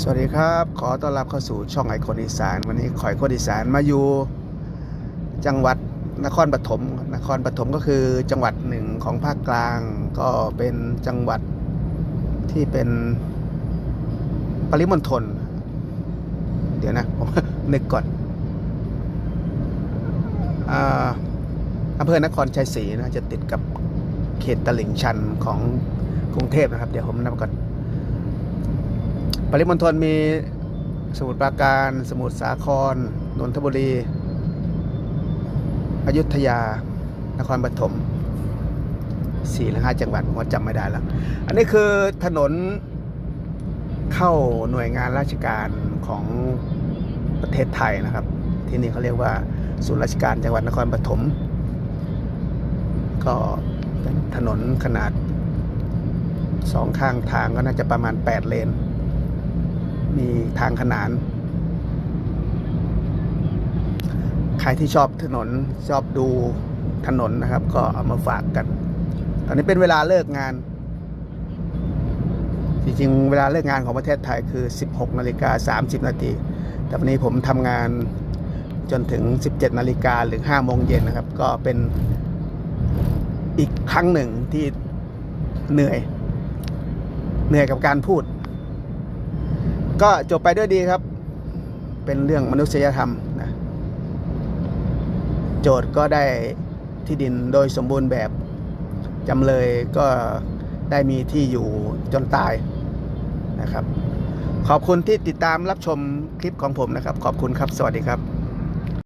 สวัสดีครับ ขอต้อนรับเข้าสู่ช่องไอคอนอีสาน วันนี้ขอยคนอีสานมาอยู่ จังหวัดนครปฐมนครปฐมก็คือจังหวัดหนึ่งของภาคกลาง ก็เป็นจังหวัดที่เป็นปริมณฑลเดี๋ยวนะผมนึกก่อนอ่าอำเภอนครชัยศรีนะจะติดกับเขตตลิ่งชันของกรุงเทพนะครับ เดี๋ยวผมนับก่อน ปริมณฑลมีสมุทรปราการ สมุทรสาคร นนทบุรี อยุธยา นครปฐมสี่หรือห้าจังหวัดผมจำไม่ได้แล้วอันนี้คือถนนเข้าหน่วยงานราชการของประเทศไทยนะครับ ที่นี่เขาเรียกว่าศูนย์ราชการจังหวัดนครปฐมก็เป็นถนนขนาดสองข้างทางก็น่าจะประมาณ 8 เลน มีทางขนาน ใครที่ชอบถนนชอบดูถนนนะครับ ก็เอามาฝากกัน ตอนนี้เป็นเวลาเลิกงาน จริงๆ เวลาเลิกงานของประเทศไทยคือ 16นาฬิกา30นาทีแต่วันนี้ผมทำงานจนถึง 17นาฬิกาหรือ5โมงเย็นนะครับ ก็เป็นอีกครั้งหนึ่งที่เหนื่อย เหนื่อยกับการพูด ก็จบไปด้วยดีครับ เป็นเรื่องมนุษยธรรมนะโจทย์ก็ได้ที่ดินโดยสมบูรณ์แบบจำเลยก็ได้มีที่อยู่จนตายนะครับ ขอบคุณที่ติดตามรับชมคลิปของผมนะครับ ขอบคุณครับ สวัสดีครับ